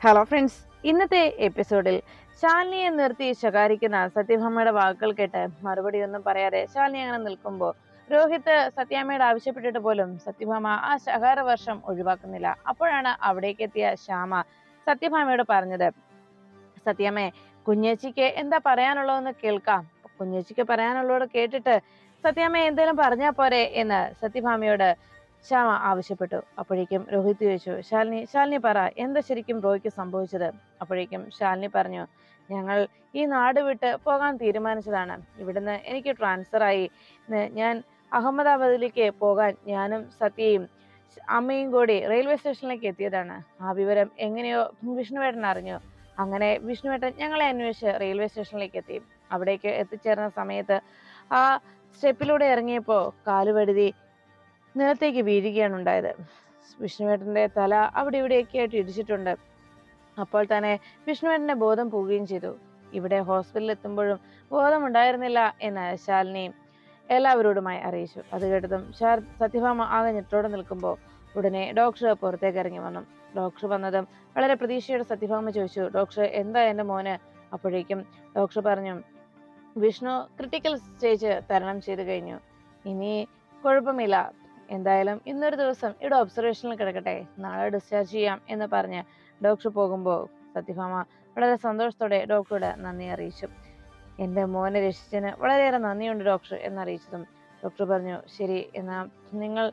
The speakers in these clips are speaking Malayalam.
ഹലോ ഫ്രണ്ട്സ് ഇന്നത്തെ എപ്പിസോഡിൽ ശാലിനിയെ നിർത്തി ശകാരിക്കുന്ന സത്യഭാമയുടെ വാക്കുകൾ കേട്ട് മറുപടി ഒന്നും പറയാതെ ശാലിനി അങ്ങനെ നിൽക്കുമ്പോൾ രോഹിത് സത്യാമ്മയോട് ആവശ്യപ്പെട്ടിട്ട് പോലും സത്യഭാമ ആ ശകാര വർഷം ഒഴിവാക്കുന്നില്ല. അപ്പോഴാണ് അവിടേക്ക് എത്തിയ ശ്യാമ സത്യഭാമയോട് പറഞ്ഞത് സത്യാമ്മേ കുഞ്ഞേച്ചിക്ക് എന്താ പറയാനുള്ളതെന്ന് കേൾക്കാം. കുഞ്ഞേച്ചിക്ക് പറയാനുള്ളത് കേട്ടിട്ട് സത്യാമ്മ എന്തെങ്കിലും പറഞ്ഞാൽ പോരെ എന്ന് സത്യഭാമയോട് ശ്യാമ ആവശ്യപ്പെട്ടു. അപ്പോഴേക്കും രോഹിത് ചോദിച്ചു ശാലിനി ശാലിനി പറ എന്താ ശരിക്കും റോയ്ക്ക് സംഭവിച്ചത്? അപ്പോഴേക്കും ശാലിനി പറഞ്ഞു ഞങ്ങൾ ഈ നാട് വിട്ട് പോകാൻ തീരുമാനിച്ചതാണ്. ഇവിടുന്ന് എനിക്ക് ട്രാൻസ്ഫർ ആയി. ഞാൻ അഹമ്മദാബാദിലേക്ക് പോകാൻ ഞാനും സത്യയും അമ്മയും കൂടി റെയിൽവേ സ്റ്റേഷനിലേക്ക് എത്തിയതാണ്. ആ വിവരം എങ്ങനെയോ വിഷ്ണുവേട്ടൻ അറിഞ്ഞു. അങ്ങനെ വിഷ്ണുവേട്ടൻ ഞങ്ങളെ അന്വേഷിച്ച് റെയിൽവേ സ്റ്റേഷനിലേക്ക് എത്തി. അവിടേക്ക് എത്തിച്ചേർന്ന സമയത്ത് ആ സ്റ്റെപ്പിലൂടെ ഇറങ്ങിയപ്പോൾ കാലുവഴുതി നിലത്തേക്ക് വീഴുകയാണ് ഉണ്ടായത്. വിഷ്ണുവേട്ടന്റെ തല അവിടെ ഇവിടെയൊക്കെ ആയിട്ട് ഇടിച്ചിട്ടുണ്ട്. അപ്പോൾ തന്നെ വിഷ്ണുവേട്ടന്റെ ബോധം പോവുകയും ചെയ്തു. ഇവിടെ ഹോസ്പിറ്റലിൽ എത്തുമ്പോഴും ബോധമുണ്ടായിരുന്നില്ല എന്ന് ശാലിനിയും എല്ലാവരോടുമായി അറിയിച്ചു. അത് കേട്ടതും ശാർ സത്യഭാമ ആകെ ഞെട്ടോടെ നിൽക്കുമ്പോൾ ഉടനെ ഡോക്ടർ പുറത്തേക്ക് ഇറങ്ങി വന്നു. ഡോക്ടർ വന്നതും വളരെ പ്രതീക്ഷയോടെ സത്യഭാമ ചോദിച്ചു ഡോക്ടർ എന്താ എന്റെ മോന്? അപ്പോഴേക്കും ഡോക്ടർ പറഞ്ഞു വിഷ്ണു ക്രിട്ടിക്കൽ സ്റ്റേജ് തരണം ചെയ്തു കഴിഞ്ഞു. ഇനി കുഴപ്പമില്ല. എന്തായാലും ഇന്നൊരു ദിവസം ഇവിടെ ഒബ്സർവേഷനിൽ കിടക്കട്ടെ. നാളെ ഡിസ്ചാർജ് ചെയ്യാം എന്ന് പറഞ്ഞ് ഡോക്ടർ പോകുമ്പോൾ സത്യഭാമ വളരെ സന്തോഷത്തോടെ ഡോക്ടറോട് നന്ദി അറിയിച്ചു. എന്റെ മോനെ രക്ഷിച്ചതിന് വളരെയേറെ നന്ദിയുണ്ട് ഡോക്ടർ എന്നറിയിച്ചതും. ഡോക്ടർ പറഞ്ഞു ശരി എന്നാൽ നിങ്ങൾ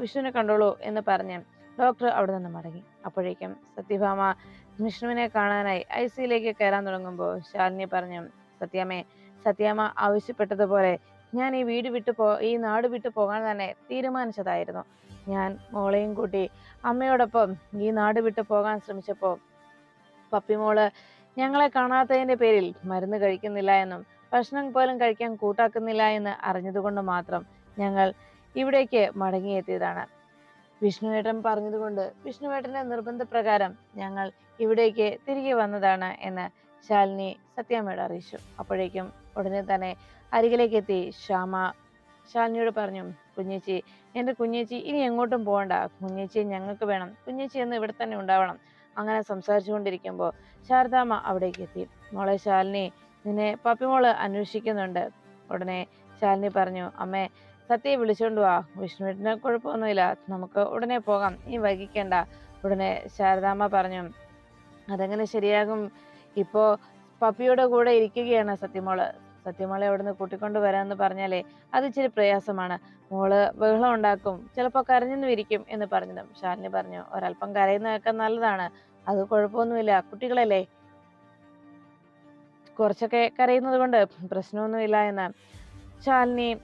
വിഷ്ണുവിനെ കണ്ടോളൂ എന്ന് പറഞ്ഞ് ഡോക്ടർ അവിടെ നിന്ന് മടങ്ങി. അപ്പോഴേക്കും സത്യഭാമ വിഷ്ണുവിനെ കാണാനായി ഐ സിയിലേക്ക് കയറാൻ തുടങ്ങുമ്പോൾ ശാലിനി പറഞ്ഞു സത്യാമ്മേ സത്യാമ്മ ആവശ്യപ്പെട്ടതുപോലെ ഞാൻ ഈ വീട് വിട്ടു പോ ഈ നാട് വിട്ടു പോകാൻ തന്നെ തീരുമാനിച്ചതായിരുന്നു. ഞാൻ മോളെയും കൂട്ടി അമ്മയോടൊപ്പം ഈ നാട് വിട്ടു പോകാൻ ശ്രമിച്ചപ്പോൾ പപ്പിമോൾ ഞങ്ങളെ കാണാത്തതിന്റെ പേരിൽ മരുന്ന് കഴിക്കുന്നില്ല എന്നും ഭക്ഷണം പോലും കഴിക്കാൻ കൂട്ടാക്കുന്നില്ല എന്ന് അറിഞ്ഞതുകൊണ്ട് മാത്രം ഞങ്ങൾ ഇവിടേക്ക് മടങ്ങിയെത്തിയതാണ്. വിഷ്ണുവേട്ടൻ പറഞ്ഞതുകൊണ്ട് വിഷ്ണുവേട്ടന്റെ നിർബന്ധപ്രകാരം ഞങ്ങൾ ഇവിടേക്ക് തിരികെ വന്നതാണ് എന്ന് ശാലിനി സത്യാമ്മയോട് അറിയിച്ചു. അപ്പോഴേക്കും ഉടനെ തന്നെ അരികിലേക്ക് എത്തി ശ്യാമ. ശാലിനിയോട് പറഞ്ഞു കുഞ്ഞേച്ചി എന്റെ കുഞ്ഞേച്ചി ഇനി എങ്ങോട്ടും പോകണ്ട. കുഞ്ഞേച്ചി ഞങ്ങൾക്ക് വേണം. കുഞ്ഞേച്ചി എന്ന് ഇവിടെ തന്നെ ഉണ്ടാവണം. അങ്ങനെ സംസാരിച്ചുകൊണ്ടിരിക്കുമ്പോൾ ശാരദാമ്മ അവിടേക്ക് എത്തി. മോളെ ശാലിനി നിന്നെ പപ്പിമോൾ അന്വേഷിക്കുന്നുണ്ട്. ഉടനെ ശാലിനി പറഞ്ഞു അമ്മേ സത്യയെ വിളിച്ചോണ്ട് വാ. വിഷ്ണുവിന് കുഴപ്പമൊന്നുമില്ല. നമുക്ക് ഉടനെ പോകാം. നീ വൈകിക്കേണ്ട. ഉടനെ ശാരദാമ്മ പറഞ്ഞു അതെങ്ങനെ ശരിയാകും? ഇപ്പോ പപ്പിയുടെ കൂടെ ഇരിക്കുകയാണ് സത്യമോൾ. സത്യമോളെ അവിടുന്ന് കൂട്ടിക്കൊണ്ട് വരാമെന്ന് പറഞ്ഞാലേ അത് ഇച്ചിരി പ്രയാസമാണ്. മോൾ ബഹളം ഉണ്ടാക്കും ചിലപ്പോൾ കരഞ്ഞെന്നും ഇരിക്കും എന്ന് പറഞ്ഞതും ശാലിനി പറഞ്ഞു. ഒരല്പം കരയുന്നതൊക്കെ നല്ലതാണ്. അത് കുഴപ്പമൊന്നുമില്ല. കുട്ടികളല്ലേ? കുറച്ചൊക്കെ കരയുന്നത് കൊണ്ട് പ്രശ്നമൊന്നുമില്ല എന്ന് ശാലിനി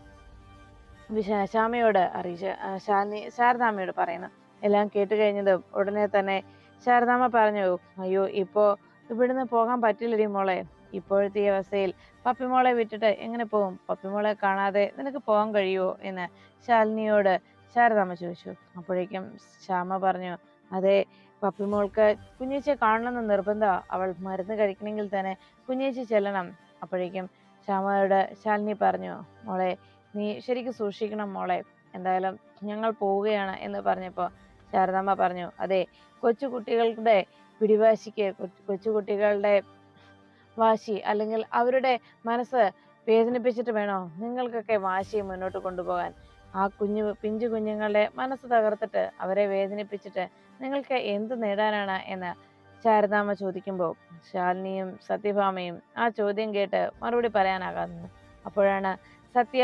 ശ്യാമയോട് അറിയിച്ച് ശാലിനി ശാരദാമ്മയോട് പറയുന്നു. എല്ലാം കേട്ട് കഴിഞ്ഞതും ഉടനെ തന്നെ ശാരദാമ്മ പറഞ്ഞു അയ്യോ ഇപ്പോ ഇവിടുന്ന് പോകാൻ പറ്റില്ലടി മോളെ. ഇപ്പോഴത്തെ ഈ അവസ്ഥയിൽ പപ്പിമോളെ വിട്ടിട്ട് എങ്ങനെ പോകും പപ്പിമോളെ കാണാതെ നിനക്ക് പോകാൻ കഴിയുമോ എന്ന് ശാലിനിയോട് ശാരദാമ്മ ചോദിച്ചു. അപ്പോഴേക്കും ശ്യാമ പറഞ്ഞു അതെ പപ്പിമോൾക്ക് കുഞ്ഞേച്ചിയെ കാണണമെന്ന് നിർബന്ധമാണ് അവൾ മരുന്ന് കഴിക്കണമെങ്കിൽ തന്നെ കുഞ്ഞേച്ചി ചെല്ലണം. അപ്പോഴേക്കും ശ്യാമയോട് ശാലിനി പറഞ്ഞു മോളെ നീ ശരിക്കും സൂക്ഷിക്കണം മോളെ. എന്തായാലും ഞങ്ങൾ പോവുകയാണ് എന്ന് പറഞ്ഞപ്പോൾ ശാരദാമ്മ പറഞ്ഞു അതെ കൊച്ചു കുട്ടികളുടെ പിടിവാശിക്ക് കൊച്ചുകുട്ടികളുടെ കൊച്ചു കുട്ടികളുടെ വാശി അല്ലെങ്കിൽ അവരുടെ മനസ്സ് വേദനിപ്പിച്ചിട്ട് വേണോ? നിങ്ങൾക്കൊക്കെ വാശി മുന്നോട്ട് കൊണ്ടുപോകാൻ. ആ കുഞ്ഞു പിഞ്ചു കുഞ്ഞുങ്ങളുടെ മനസ്സ് തകർത്തിട്ട് അവരെ വേദനിപ്പിച്ചിട്ട് നിങ്ങൾക്ക് എന്ത് നേടാനാണ് എന്ന് ശാരദാമ്മ ചോദിക്കുമ്പോൾ ശാലിനിയും സത്യഭാമയും ആ ചോദ്യം കേട്ട് മറുപടി പറയാനാകാതെ അപ്പോഴാണ് സത്യ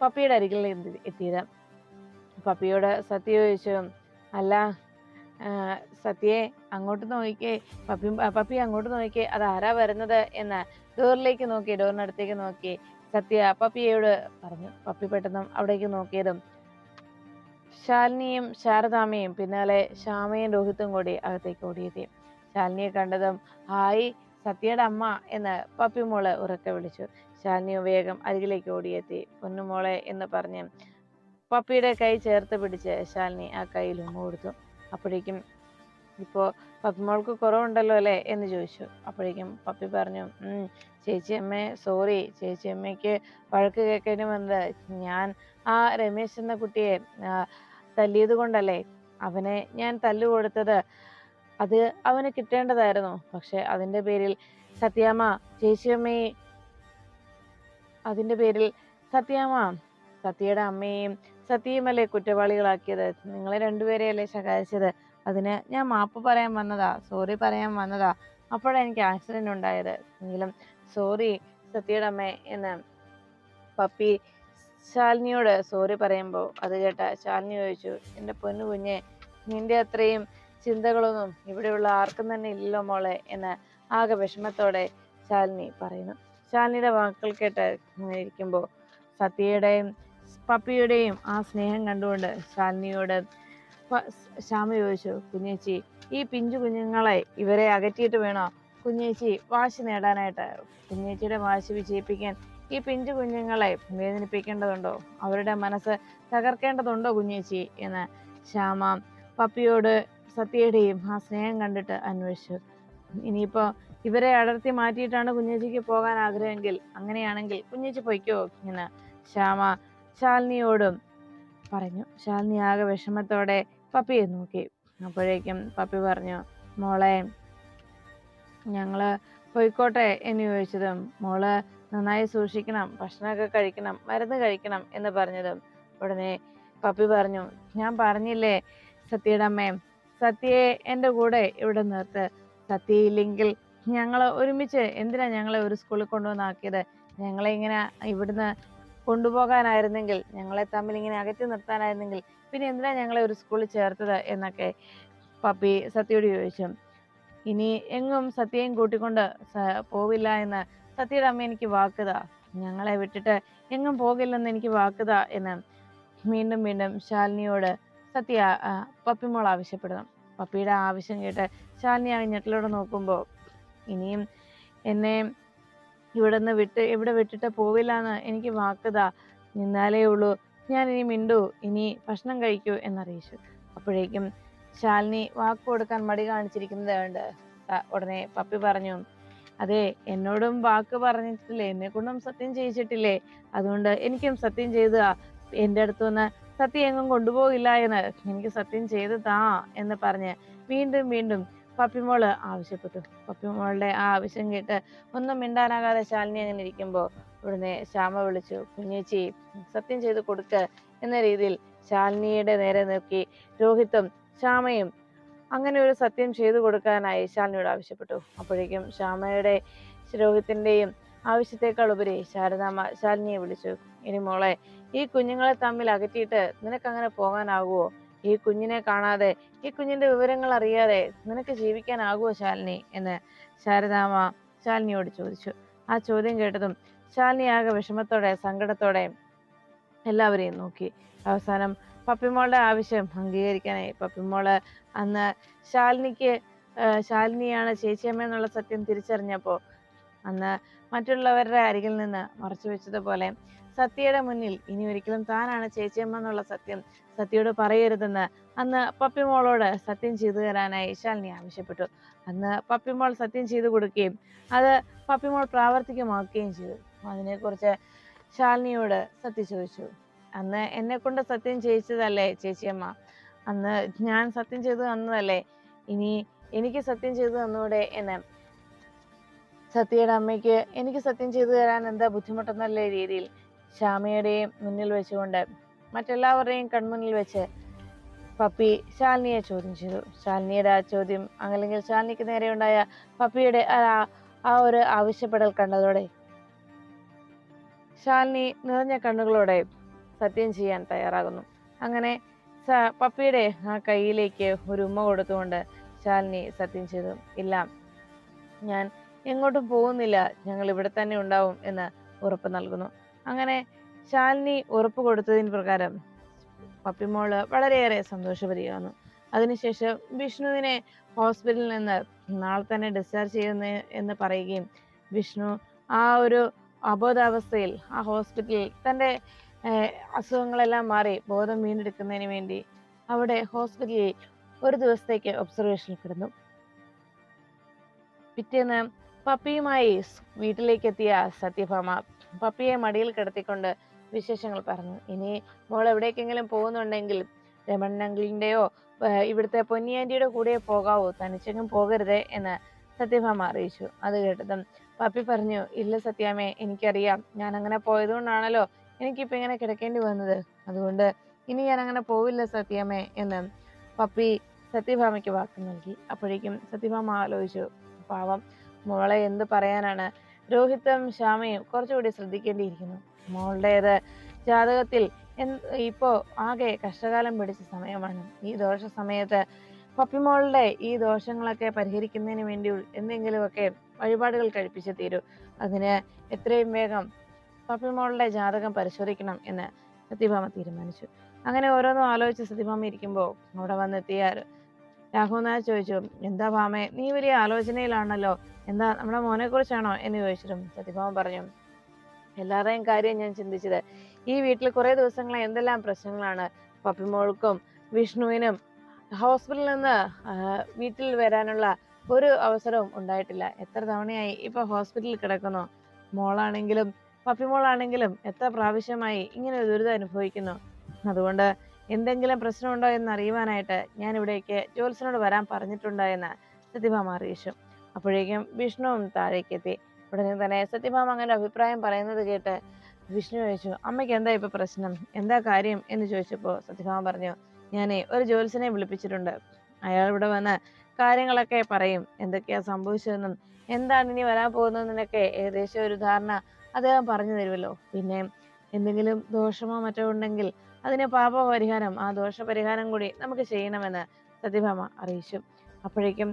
പപ്പിയുടെ അരികിൽ എത്തി- എത്തിയത്. പപ്പിയോട് സത്യ ചോദിച്ചു അല്ല സത്യയെ അങ്ങോട്ട് നോക്കിക്കേ പപ്പി പപ്പി അങ്ങോട്ട് നോക്കിക്കേ ആരാ വരുന്നത് എന്ന് ഡോറിലേക്ക് നോക്കി ഡോറിനടുത്തേക്ക് നോക്കി സത്യ പപ്പിയോട് പറഞ്ഞു പപ്പി പെട്ടെന്ന് അവിടേക്ക് നോക്കിയതും ശാലിനിയും ശാരദാമയും പിന്നാലെ ശ്യാമയും രോഹിത്തും കൂടി അകത്തേക്ക് ഓടിയെത്തി. ശാലിനിയെ കണ്ടതും ഹായ് സത്യയുടെ അമ്മ എന്ന് പപ്പി മോൾ ഉറക്കെ വിളിച്ചു. ശാലിനി വേഗം അരികിലേക്ക് ഓടിയെത്തി. പൊന്നുമോളെ എന്ന് പറഞ്ഞ് പപ്പിയുടെ കൈ ചേർത്ത് പിടിച്ച് ശാലിനി ആ കയ്യിൽ ഉമ്മ കൊടുത്തു. അപ്പോഴേക്കും ഇപ്പോൾ പപ്പിമോൾക്ക് കുറവുണ്ടല്ലോ അല്ലേ എന്ന് ചോദിച്ചു. അപ്പോഴേക്കും പപ്പി പറഞ്ഞു ചേച്ചി അമ്മേ സോറി ചേച്ചി അമ്മയ്ക്ക് വഴക്ക് കേൾക്കേണ്ടി വന്നത് ഞാൻ ആ രമേശ് എന്ന കുട്ടിയെ തല്ലിയത് കൊണ്ടല്ലേ. അവനെ ഞാൻ തല്ലു കൊടുത്തത്. അത് അവന് കിട്ടേണ്ടതായിരുന്നു. പക്ഷെ അതിന്റെ പേരിൽ സത്യാമ്മ ചേച്ചിയമ്മയെ അതിന്റെ പേരിൽ സത്യാമ്മ സത്യയുടെ അമ്മയെയും സത്യയുമല്ലേ കുറ്റവാളികളാക്കിയത്? നിങ്ങളെ രണ്ടുപേരെയല്ലേ ശകാരിച്ചത്? അതിന് ഞാൻ മാപ്പ് പറയാൻ വന്നതാ സോറി പറയാൻ വന്നതാ. അപ്പോഴാണ് എനിക്ക് ആക്സിഡന്റ് ഉണ്ടായത്. എങ്കിലും സോറി സത്യയുടെ അമ്മ എന്ന് പപ്പി ശാലിനിയോട് സോറി പറയുമ്പോൾ അത് കേട്ട ശാലിനി ചോദിച്ചു എന്റെ പൊന്നു കുഞ്ഞെ നിന്റെ അത്രയും ചിന്തകളൊന്നും ഇവിടെയുള്ള ആർക്കും തന്നെ ഇല്ലല്ലോ മോളെ എന്ന് ആകെ വിഷമത്തോടെ ശാലിനി പറയുന്നു. ശാലിനിയുടെ വാക്കുകൾ കേട്ട് ഇരിക്കുമ്പോൾ സത്യയുടെയും പപ്പിയുടെയും ആ സ്നേഹം കണ്ടുകൊണ്ട് ശാലിനിയോട് ശ്യാമ ചോദിച്ചു കുഞ്ഞേച്ചി ഈ പിഞ്ചു കുഞ്ഞുങ്ങളെ ഇവരെ അകറ്റിയിട്ട് വേണോ? കുഞ്ഞേച്ചി വാശി നേടാനായിട്ട്. കുഞ്ഞേച്ചിയുടെ വാശി വിജയിപ്പിക്കാൻ ഈ പിഞ്ചു കുഞ്ഞുങ്ങളെ വേദനിപ്പിക്കേണ്ടതുണ്ടോ? അവരുടെ മനസ്സ് തകർക്കേണ്ടതുണ്ടോ കുഞ്ഞേച്ചി എന്ന് ശ്യാമ പപ്പിയോട് സത്യയുടെയും ആ സ്നേഹം കണ്ടിട്ട് അന്വേഷിച്ചു. ഇനിയിപ്പോൾ ഇവരെ അടർത്തി മാറ്റിയിട്ടാണ് കുഞ്ഞേച്ചിക്ക് പോകാൻ ആഗ്രഹമെങ്കിൽ അങ്ങനെയാണെങ്കിൽ കുഞ്ഞേച്ചി പൊയ്ക്കോ എന്ന് ശ്യാമ ശാലിനിയോടും പറഞ്ഞു. ശാലിനി ആകെ വിഷമത്തോടെ പപ്പിയെ നോക്കി. അപ്പോഴേക്കും പപ്പി പറഞ്ഞു മോളെ ഞങ്ങൾ പോയിക്കോട്ടെ എന്ന് ചോദിച്ചതും മോൾ നന്നായി സൂക്ഷിക്കണം ഭക്ഷണമൊക്കെ കഴിക്കണം മരുന്ന് കഴിക്കണം എന്ന് പറഞ്ഞതും. ഉടനെ പപ്പി പറഞ്ഞു ഞാൻ പറഞ്ഞില്ലേ സത്യയുടെ അമ്മേ സത്യയെ എന്റെ കൂടെ ഇവിടെ നിർത്ത്. സത്യയില്ലെങ്കിൽ ഞങ്ങൾ ഒരുമിച്ച് എന്തിനാ ഞങ്ങളെ ഒരു സ്കൂളിൽ കൊണ്ടുവന്നാക്കിയത് ഞങ്ങളെ ഇങ്ങനെ ഇവിടുന്ന് കൊണ്ടുപോകാനായിരുന്നെങ്കിൽ ഞങ്ങളെ തമ്മിൽ ഇങ്ങനെ അകറ്റി നിർത്താനായിരുന്നെങ്കിൽ പിന്നെ എന്തിനാ ഞങ്ങളെ ഒരു സ്കൂളിൽ ചേർത്തത് എന്നൊക്കെ പപ്പി സത്യയോട് ചോദിച്ചു. ഇനി എങ്ങും സത്യയും കൂട്ടിക്കൊണ്ട് പോവില്ല എന്ന് സത്യയുടെ അമ്മ എനിക്ക് വാക്കുതാ. ഞങ്ങളെ വിട്ടിട്ട് എങ്ങും പോകില്ലെന്ന് എനിക്ക് വാക്കുതാ എന്ന് വീണ്ടും വീണ്ടും ശാലിനിയോട് സത്യ പപ്പി പപ്പിമോൾ ആവശ്യപ്പെടുന്നു. പപ്പിയുടെ ആവശ്യം കേട്ട് ശാലിനി ആ ഞെട്ടിലൂടെ നോക്കുമ്പോൾ ഇനിയും എന്നെ ഇവിടെ നിന്ന് വിട്ട് ഇവിടെ വിട്ടിട്ട് പോവില്ലാന്ന് എനിക്ക് വാക്കുതാ. നിന്നാലേ ഉള്ളൂ. ഞാൻ ഇനി മിണ്ടൂ. ഇനി ഭക്ഷണം കഴിക്കൂ എന്നറിയിച്ചു. അപ്പോഴേക്കും ശാലിനി വാക്ക് കൊടുക്കാൻ മടി കാണിച്ചിരിക്കുന്നത് കണ്ട് ഉടനെ പപ്പി പറഞ്ഞു അതെ എന്നോടും വാക്ക് പറഞ്ഞിട്ടില്ലേ? എന്നെ കൊണ്ടും സത്യം ചെയ്യിച്ചിട്ടില്ലേ? അതുകൊണ്ട് എനിക്കും സത്യം ചെയ്ത എന്റെ അടുത്തു നിന്ന് സത്യം എങ്ങും കൊണ്ടുപോകില്ല എന്ന് എനിക്ക് സത്യം ചെയ്ത് താ എന്ന് പറഞ്ഞ് വീണ്ടും വീണ്ടും പപ്പിമോൾ ആവശ്യപ്പെട്ടു. പപ്പിമോളുടെ ആ ആവശ്യം കേട്ട് ഒന്നും മിണ്ടാനാകാതെ ശാലിനി അങ്ങനെ ഇരിക്കുമ്പോൾ ഉടനെ ശ്യാമ വിളിച്ചു കുഞ്ഞേച്ചി സത്യം ചെയ്ത് കൊടുക്ക് എന്ന രീതിയിൽ ശാലിനിയുടെ നേരെ നോക്കി രോഹിത്തും ശ്യാമയും അങ്ങനെ ഒരു സത്യം ചെയ്തു കൊടുക്കാനായി ശാലിനിയോട് ആവശ്യപ്പെട്ടു. അപ്പോഴേക്കും ശ്യാമയുടെ രോഹിത്തിന്റെയും ആവശ്യത്തേക്കാൾ ഉപരി ശാരദാമ്മ ശാലിനിയെ വിളിച്ചു ഇനി മോളെ ഈ കുഞ്ഞുങ്ങളെ തമ്മിൽ അകറ്റിയിട്ട് നിനക്കങ്ങനെ പോകാനാകുമോ ഈ കുഞ്ഞിനെ കാണാതെ ഈ കുഞ്ഞിന്റെ വിവരങ്ങൾ അറിയാതെ നിനക്ക് ജീവിക്കാനാകുമോ ശാലിനി? എന്ന് ശാരദാമ്മ ശാലിനിയോട് ചോദിച്ചു. ആ ചോദ്യം കേട്ടതും ശാലിനി ആകെ വിഷമത്തോടെ സങ്കടത്തോടെ എല്ലാവരെയും നോക്കി. അവസാനം പപ്പിമോളുടെ ആവശ്യം അംഗീകരിക്കാനായി. പപ്പിമോൾ അന്ന് ശാലിനിക്ക് ശാലിനിയാണ് ചേച്ചിയമ്മ എന്നുള്ള സത്യം തിരിച്ചറിഞ്ഞപ്പോൾ അന്ന് മറ്റുള്ളവരുടെ അരികിൽ നിന്ന് മറച്ചു വെച്ചതുപോലെ സത്യയുടെ മുന്നിൽ ഇനി ഒരിക്കലും താനാണ് ചേച്ചിയമ്മ എന്നുള്ള സത്യം സത്യയോട് പറയരുതെന്ന് അന്ന് പപ്പിമോളോട് സത്യം ചെയ്തു തരാനായി ശാലിനി ആവശ്യപ്പെട്ടു. അന്ന് പപ്പിമോൾ സത്യം ചെയ്തു കൊടുക്കുകയും അത് പപ്പിമോൾ പ്രാവർത്തികമാക്കുകയും ചെയ്തു. അതിനെക്കുറിച്ച് ശാലിനിയോട് സത്യം ചോദിച്ചു. അന്ന് എന്നെ കൊണ്ട് സത്യം ചെയ്യിച്ചതല്ലേ ചേച്ചിയമ്മ? അന്ന് ഞാൻ സത്യം ചെയ്തു തന്നതല്ലേ? ഇനി എനിക്ക് സത്യം ചെയ്തു തന്നൂടെ എന്ന്. സത്യയുടെ അമ്മയ്ക്ക് എനിക്ക് സത്യം ചെയ്തു തരാൻ എന്താ ബുദ്ധിമുട്ടെന്നുള്ള രീതിയിൽ ശ്യാമയുടെയും മുന്നിൽ വെച്ചുകൊണ്ട് മറ്റെല്ലാവരുടെയും കൺമുന്നിൽ വെച്ച് പപ്പി ശാലിനിയെ ചോദ്യം ചെയ്തു. ശാലിനിയുടെ ആ ചോദ്യം അല്ലെങ്കിൽ ശാലിനിക്ക് നേരെ ഉണ്ടായ പപ്പിയുടെ ആ ഒരു ആവശ്യപ്പെടൽ കണ്ടതോടെ ശാലിനി നിറഞ്ഞ കണ്ണുകളോടെ സത്യം ചെയ്യാൻ തയ്യാറാകുന്നു. അങ്ങനെ പപ്പിയുടെ ആ കയ്യിലേക്ക് ഒരു ഉമ്മ കൊടുത്തുകൊണ്ട് ശാലിനി സത്യം ചെയ്തു. ഇല്ല ഞാൻ എങ്ങോട്ടും പോകുന്നില്ല. ഞങ്ങൾ ഇവിടെ തന്നെ ഉണ്ടാവും എന്ന് ഉറപ്പ് നൽകുന്നു. അങ്ങനെ ശാലിനി ഉറപ്പ് കൊടുത്തതിന് പ്രകാരം പപ്പിമോൾ വളരെയേറെ സന്തോഷവതിയാകുന്നു അതിനുശേഷം വിഷ്ണുവിനെ ഹോസ്പിറ്റലിൽ നിന്ന് നാളെ തന്നെ ഡിസ്ചാർജ് ചെയ്യുന്ന എന്ന് പറയുകയും വിഷ്ണു ആ ഒരു അബോധാവസ്ഥയിൽ ആ ഹോസ്പിറ്റലിൽ തന്റെ അസുഖങ്ങളെല്ലാം മാറി ബോധം വീണ്ടെടുക്കുന്നതിന് വേണ്ടി അവിടെ ഹോസ്പിറ്റലിൽ ഒരു ദിവസത്തേക്ക് ഒബ്സർവേഷനിൽ കിടന്നു. പിറ്റേന്ന് പപ്പിയുമായി വീട്ടിലേക്ക് എത്തിയ സത്യഭാമ പപ്പിയെ മടിയിൽ കിടത്തിക്കൊണ്ട് വിശേഷങ്ങൾ പറഞ്ഞു. ഇനി മോൾ എവിടേക്കെങ്കിലും പോകുന്നുണ്ടെങ്കിൽ രമണങ്കിളിന്റെയോ ഏഹ് ഇവിടുത്തെ പൊന്നിയാന്റിയുടെ കൂടെ പോകാവൂ? തനിച്ചെങ്ങും പോകരുതേ എന്ന് സത്യഭാമ അറിയിച്ചു. അത് കേട്ടതും പപ്പി പറഞ്ഞു ഇല്ല സത്യാമേ എനിക്കറിയാം. ഞാൻ അങ്ങനെ പോയതുകൊണ്ടാണല്ലോ എനിക്കിപ്പോൾ ഇങ്ങനെ കിടക്കേണ്ടി വന്നത്. അതുകൊണ്ട് ഇനി ഞാൻ അങ്ങനെ പോവില്ല സത്യാമേ എന്ന് പപ്പി സത്യഭാമയ്ക്ക് വാക്ക് നൽകി. അപ്പോഴേക്കും സത്യഭാമ ആലോചിച്ചു. പാവം മോളെ എന്ത് പറയാനാണ്? രോഹിത്തും ശ്യാമയും കുറച്ചുകൂടി ശ്രദ്ധിക്കേണ്ടിയിരിക്കുന്നു. മോളുടേത് ജാതകത്തിൽ ഇപ്പോ ആകെ കഷ്ടകാലം പിടിച്ച സമയമാണ്. ഈ ദോഷ സമയത്ത് പപ്പിമോളുടെ ഈ ദോഷങ്ങളൊക്കെ പരിഹരിക്കുന്നതിന് വേണ്ടി എന്തെങ്കിലുമൊക്കെ വഴിപാടുകൾ കഴിപ്പിച്ച് തീരൂ. അതിന് എത്രയും വേഗം പപ്പിമോളുടെ ജാതകം പരിശോധിക്കണം എന്ന് സത്യഭാമ തീരുമാനിച്ചു. അങ്ങനെ ഓരോന്നും ആലോചിച്ച് സത്യഭാമ ഇരിക്കുമ്പോൾ അവിടെ വന്നെത്തിയ രാഘവൻ നായർ ചോദിച്ചു എന്താ ഭാമേ നീ വലിയ ആലോചനയിലാണല്ലോ. എന്താ നമ്മുടെ മോനെ കുറിച്ചാണോ എന്ന് ചോദിച്ചിട്ടും സത്യഭാമ പറഞ്ഞു. എല്ലാവരുടെയും കാര്യം ഞാൻ ചിന്തിച്ചത്. ഈ വീട്ടിൽ കുറേ ദിവസങ്ങളെ എന്തെല്ലാം പ്രശ്നങ്ങളാണ്? പപ്പിമോൾക്കും വിഷ്ണുവിനും ഹോസ്പിറ്റലിൽ നിന്ന് വീട്ടിൽ വരാനുള്ള ഒരു അവസരവും ഉണ്ടായിട്ടില്ല. എത്ര തവണയായി ഇപ്പൊ ഹോസ്പിറ്റലിൽ കിടക്കുന്നു? മോളാണെങ്കിലും പപ്പിമോളാണെങ്കിലും എത്ര പ്രാവശ്യമായി ഇങ്ങനെ ദുരിതം അനുഭവിക്കുന്നു? അതുകൊണ്ട് എന്തെങ്കിലും പ്രശ്നമുണ്ടോ എന്ന് അറിയുവാനായിട്ട് ഞാൻ ഇവിടേക്ക് ജോത്സനോട് വരാൻ പറഞ്ഞിട്ടുണ്ടോ എന്ന് സത്യഭാമ അറിയിച്ചു. അപ്പോഴേക്കും വിഷ്ണുവും താഴേക്ക് എത്തി. ഉടനെ തന്നെ സത്യഭാമ അങ്ങനെ അഭിപ്രായം പറയുന്നത് കേട്ട് വിഷ്ണു ചോദിച്ചു അമ്മയ്ക്ക് എന്താ ഇപ്പൊ പ്രശ്നം? എന്താ കാര്യം? എന്ന് ചോദിച്ചപ്പോൾ സത്യഭാമ പറഞ്ഞു ഞാനേ ഒരു ജോത്സനെ വിളിപ്പിച്ചിട്ടുണ്ട്. അയാൾ ഇവിടെ വന്ന് കാര്യങ്ങളൊക്കെ പറയും. എന്തൊക്കെയാ സംഭവിച്ചതെന്നും എന്താണ് ഇനി വരാൻ പോകുന്നതെന്നൊക്കെ ഏകദേശം ഒരു ധാരണ അദ്ദേഹം പറഞ്ഞു തരുമല്ലോ. പിന്നെ എന്തെങ്കിലും ദോഷമോ മറ്റോ ഉണ്ടെങ്കിൽ അതിന് പാപപരിഹാരം ആ ദോഷപരിഹാരം കൂടി നമുക്ക് ചെയ്യണമെന്ന് സത്യഭാമ അറിയിച്ചു. അപ്പോഴേക്കും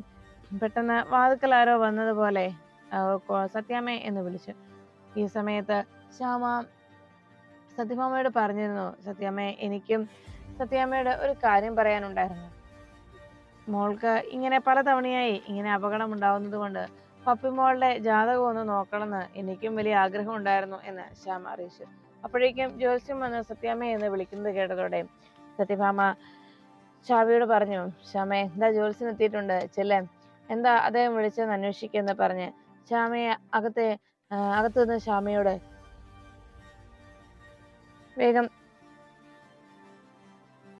പെട്ടെന്ന് വാതുക്കൽ ആരോ വന്നതുപോലെ സത്യാമ്മ എന്ന് വിളിച്ചു. ഈ സമയത്ത് ശ്യാമ സത്യഭാമയോട് പറഞ്ഞിരുന്നു സത്യാമ്മ എനിക്കും സത്യാമ്മയോട് ഒരു കാര്യം പറയാനുണ്ടായിരുന്നു. മോൾക്ക് ഇങ്ങനെ പലതവണയായി ഇങ്ങനെ അപകടം ഉണ്ടാവുന്നത് കൊണ്ട് പപ്പിമോളുടെ ജാതകം ഒന്ന് നോക്കണമെന്ന് എനിക്കും വലിയ ആഗ്രഹം ഉണ്ടായിരുന്നു എന്ന് ശ്യാമ അറിയിച്ചു. അപ്പോഴേക്കും ജ്യോത്സ്യം വന്ന് സത്യാമ്മ എന്ന് വിളിക്കുന്നത് കേട്ടതോടെ സത്യഭാമ ചാവിയോട് പറഞ്ഞു ശ്യാമേ എന്താ ജ്യോത്സ്യം എത്തിയിട്ടുണ്ട് ചെല്ലേ. എന്താ അദ്ദേഹം വിളിച്ചെന്ന് അന്വേഷിക്കുമെന്ന് പറഞ്ഞ് ശ്യാമയെ അകത്തെ അകത്തുനിന്ന് അകത്ത് നിന്ന് ശ്യാമയോട് വേഗം